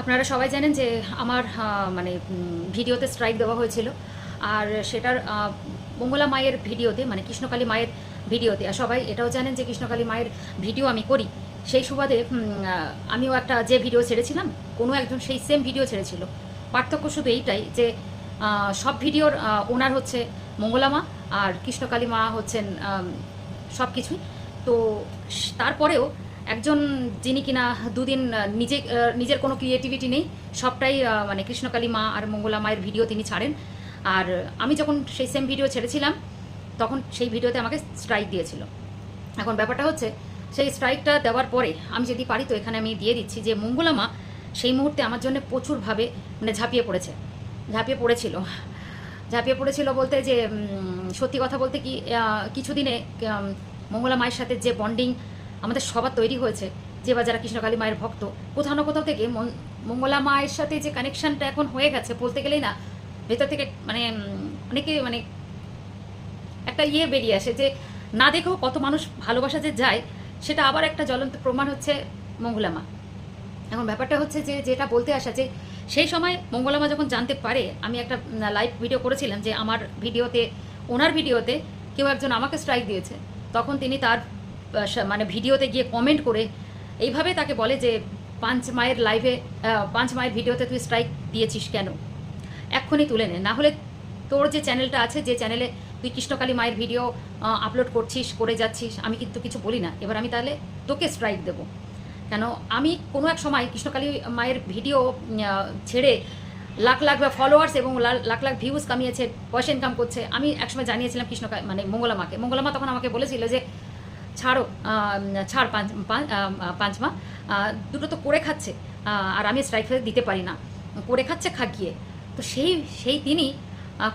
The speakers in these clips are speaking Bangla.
আপনারা সবাই জানেন যে আমার মানে ভিডিওতে স্ট্রাইক দেওয়া হয়েছিল। আর সেটার মঙ্গলা মায়ের ভিডিওতে মানে কৃষ্ণকালী মায়ের ভিডিওতে, আর সবাই এটাও জানেন যে কৃষ্ণকালী মায়ের ভিডিও আমি করি। সেই সুবাদে আমিও একটা যে ভিডিও ছেড়েছিলাম, কোনো একজন সেই সেম ভিডিও ছেড়েছিল। পার্থক্য শুধু এইটাই যে সব ভিডিওর ওনার হচ্ছে মঙ্গলা মা, আর কৃষ্ণকালী মা হচ্ছেন সব কিছুই তো, তারপরেও একজন যিনি কিনা দুদিন নিজে নিজের কোনো ক্রিয়েটিভিটি নেই, সবটাই মানে কৃষ্ণকালী মা আর মঙ্গলা মায়ের ভিডিও তিনি ছাড়েন। আর আমি যখন সেই সেম ভিডিও ছেড়েছিলাম, তখন সেই ভিডিওতে আমাকে স্ট্রাইক দিয়েছিল। এখন ব্যাপারটা হচ্ছে, সেই স্ট্রাইকটা দেওয়ার পরে আমি যদি পারি তো এখানে আমি দিয়ে দিচ্ছি যে মঙ্গলা মা সেই মুহূর্তে আমার জন্য প্রচুরভাবে মানে ঝাঁপিয়ে পড়েছে। ঝাঁপিয়ে পড়েছিল। ঝাঁপিয়ে পড়েছিল বলতে যে সত্যি কথা বলতে কি কিছুদিনে মঙ্গলা মায়ের সাথে যে বন্ডিং আমাদের সবার তৈরি হয়েছে। যে বা যারা কৃষ্ণকালী মায়ের ভক্ত, কোথাও না কোথাও থেকে মঙ্গলা মায়ের সাথে যে কানেকশানটা এখন হয়ে গেছে, বলতে গেলেই না, ভেতর থেকে মানে অনেকে মানে একটা ইয়ে বেরিয়ে আসে যে না দেখেও কত মানুষ ভালোবাসা যে যায়, সেটা আবার একটা জ্বলন্ত প্রমাণ হচ্ছে মঙ্গলামা এখন ব্যাপারটা হচ্ছে যে, যেটা বলতে আসা যে, সেই সময় মঙ্গলামা যখন জানতে পারে, আমি একটা লাইভ ভিডিও করেছিলাম যে আমার ভিডিওতে, ওনার ভিডিওতে কেউ একজন আমাকে স্ট্রাইক দিয়েছে। তখন তিনি তার মানে ভিডিওতে গিয়ে কমেন্ট করে এইভাবে তাকে বলে যে, পাঁচ মায়ের লাইভে পাঁচ মায়ের ভিডিওতে তুই স্ট্রাইক দিয়েছিস কেন? এক্ষুনি তুলে নে। না হলে তোর যে চ্যানেলটা আছে, যে চ্যানেলে তুই কৃষ্ণকালী মায়ের ভিডিও আপলোড করছিস, করে যাচ্ছিস, আমি কিন্তু কিছু বলি না। এবার আমি তাহলে তোকে স্ট্রাইক দেবো। কেন? আমি কোনো এক সময় কৃষ্ণকালী মায়ের ভিডিও ছেড়ে লাখ লাখ বা ফলোয়ার্স এবং লাখ লাখ ভিউজ কামিয়েছে, পয়সা ইনকাম করছে, আমি একসময় জানিয়েছিলাম কৃষ্ণকালী মানে মঙ্গলা মাকে। মঙ্গলা মা তখন আমাকে বলেছিল যে ছাড়ো ছাড় পাঁচ পাঁচমা। দুটো তো করে খাচ্ছে আর আমি স্ট্রাইক ফেলে দিতে পারি না। করে খাচ্ছে খাক গিয়ে তো সেই সেই তিনি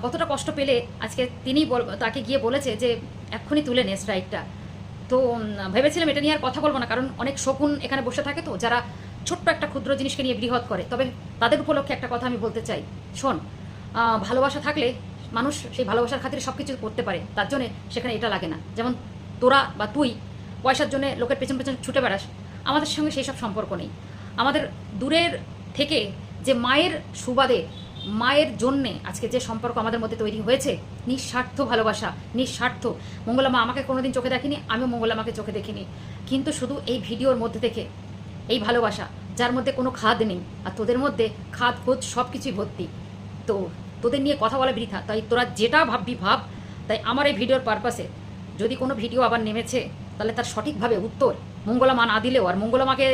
কতটা কষ্ট পেলে, আজকে তিনি তাকে গিয়ে বলেছে যে, এক্ষুনি তুলে নে স্ট্রাইকটা তো ভেবেছিলাম এটা নিয়ে আর কথা বলব না, কারণ অনেক শকুন এখানে বসে থাকে তো, যারা ছোট্ট একটা ক্ষুদ্র জিনিসকে নিয়ে বৃহৎ করে। তবে তাদের উপলক্ষে একটা কথা আমি বলতে চাই। শোন ভালোবাসা থাকলে মানুষ সেই ভালোবাসার খাতিরে সব কিছু করতে পারে, তার জন্য সেখানে এটা লাগে না। যেমন তোরা বা তুই পয়সার জন্য লোকের পেছন পেছন ছুটে বেড়াস, আমাদের সঙ্গে সেই সব সম্পর্ক নেই। আমাদের দূরের থেকে যে মায়ের সুবাদে, মায়ের জন্যে আজকে যে সম্পর্ক আমাদের মধ্যে তৈরি হয়েছে, নিঃস্বার্থ ভালোবাসা, নিঃস্বার্থ। মঙ্গলামা আমাকে কোনোদিন চোখে দেখিনি, আমিও মঙ্গলামাকে চোখে দেখিনি। কিন্তু শুধু এই ভিডিওর মধ্যে থেকে, এই ভালোবাসা, যার মধ্যে কোনো খাদ নেই, আর তোদের মধ্যে খাদ খোঁজ সব কিছুই ভর্তি। তো তোদের নিয়ে কথা বলা বৃথা, তাই তোরা যেটা ভাববি ভাব, তাই আমার এই ভিডিওর পারপাসে যদি কোনো ভিডিও আবার নেমেছে, তাহলে তার সঠিকভাবে উত্তর মঙ্গলামা না দিলেও, আর মঙ্গলামাকে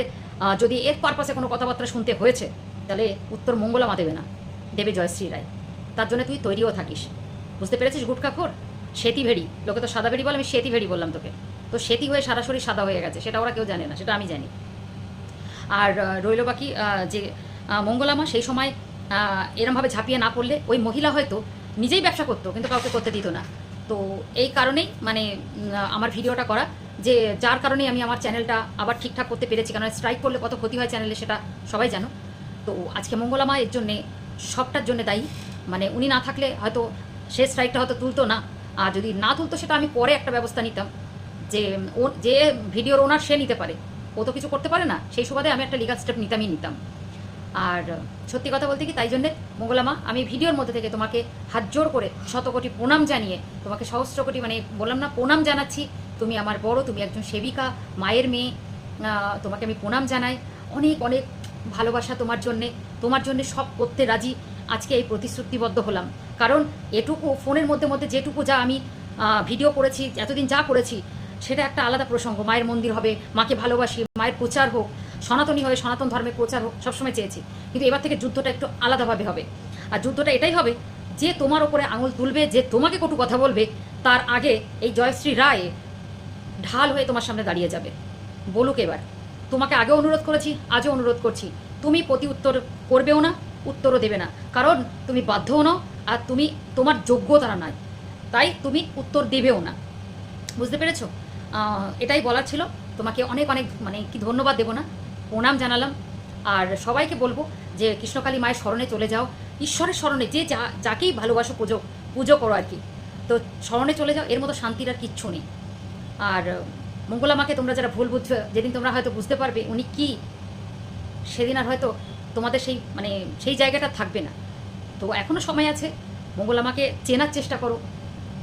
যদি এর পারপাসে কোনো কথাবার্তা শুনতে হয়েছে, তাহলে উত্তর মঙ্গলামা দেবে না, দেবে জয়শ্রী রায়। তার জন্য তুই তৈরিও থাকিস। বুঝতে পেরেছিস গুটকাখোর শ্বেতি ভেড়ি। লোকে তো সাদা ভেড়ি বলে, আমি শ্বেতি ভেড়ি বললাম তোকে। তো শ্বেতি হয়ে সারা শরীর সাদা হয়ে গেছে, সেটা ওরা কেউ জানে না, সেটা আমি জানি। আর রইল বাকি যে মঙ্গলামা সেই সময় এরমভাবে ঝাঁপিয়ে না পড়লে ওই মহিলা হয়তো নিজেই ব্যবসা করতো, কিন্তু কাউকে করতে দিত না। তো এই কারণেই মানে আমার ভিডিওটা করা, যে যার কারণে আমি আমার চ্যানেলটা আবার ঠিকঠাক করতে পেরেছি, কারণ স্ট্রাইক করলে কত ক্ষতি হয় চ্যানেলে সেটা সবাই জানো। তো আজকে মঙ্গলামা এর জন্যে, সবটার জন্য দায়ী। মানে উনি না থাকলে হয়তো সে স্ট্রাইকটা হয়তো তুলতো না। আর যদি না তুলতো, সেটা আমি পরে একটা ব্যবস্থা নিতাম, যে যে ভিডিওর ওনার সে নিতে পারে। ও তো কিছু করতে পারে না, সেই সুবাদে আমি একটা লিগাল স্টেপ নিতামই নিতাম। আর সত্যি কথা বলতে কি, তাই জন্যে মঙ্গলামা, আমি ভিডিওর মধ্যে থেকে তোমাকে হাত জোর করে শত কোটি প্রণাম জানিয়ে, তোমাকে সহস্র কোটি মানে বললাম না, প্রণাম জানাচ্ছি। তুমি আমার বড়, তুমি একজন সেবিকা, মায়ের মেয়ে তোমাকে আমি প্রণাম জানাই। অনেক অনেক ভালোবাসা তোমার জন্যে, তোমার জন্য সব করতে রাজি। আজকে এই প্রতিশ্রুতিবদ্ধ হলাম। কারণ এটুকু ফোনের মধ্যে মধ্যে যেটুকু যা আমি ভিডিও করেছি, এতদিন যা করেছি, সেটা একটা আলাদা প্রসঙ্গ। মায়ের মন্দির হবে, মাকে ভালোবাসি, মায়ের প্রচার হোক সনাতনী হয়ে সনাতন ধর্মের প্রচার হোক সবসময় চেয়েছি। কিন্তু এবার থেকে যুদ্ধটা একটু আলাদাভাবে হবে। আর যুদ্ধটা এটাই হবে যে তোমার ওপরে আঙুল তুলবে, যে তোমাকে কটু কথা বলবে, তার আগে এই জয়শ্রী রায় ঢাল হয়ে তোমার সামনে দাঁড়িয়ে যাবে। বলুক এবার, তোমাকে আগে অনুরোধ করেছি, আজও অনুরোধ করছি। তুমি প্রতি উত্তর করবেও না, উত্তরও দেবে না। কারণ তুমি বাধ্যও নও, আর তুমি, তোমার যোগ্যতা নাই তাই তুমি উত্তর দেবেও না। বুঝতে পেরেছ? এটাই বলার ছিল। তোমাকে অনেক অনেক মানে কি ধন্যবাদ দেবো না। প্রণাম জানালাম। আর সবাইকে বলব যে, কৃষ্ণকালী মায়ের স্মরণে চলে যাও। ঈশ্বরের স্মরণে যে যা, যাকেই ভালোবাসো পুজো পুজো করো আর কি। তো স্মরণে চলে যাও, এর মতো শান্তির আর কিচ্ছু নেই। আর মঙ্গলা মাকে তোমরা যারা ভুল বুঝছ, যেদিন তোমরা হয়তো বুঝতে পারবে, উনি কি, সেদিন আর হয়তো তোমাদের সেই মানে সেই জায়গাটা থাকবে না। তো এখনও সময় আছে, মঙ্গল আমাকে চেনার চেষ্টা করো।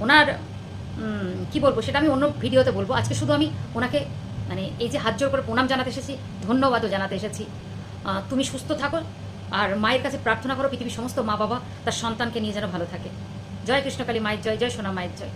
ওনার কি বলব, সেটা আমি অন্য ভিডিওতে বলব। আজকে শুধু আমি ওনাকে মানে এই যে হাত জোর করে প্রণাম জানাতে এসেছি, ধন্যবাদও জানাতে এসেছি। তুমি সুস্থ থাকো আর মায়ের কাছে প্রার্থনা করো পৃথিবীর সমস্ত মা বাবা তার সন্তানকে নিয়ে যেন ভালো থাকে। জয় কৃষ্ণকালী মায়ের জয় জয় সোনা মায়ের জয়।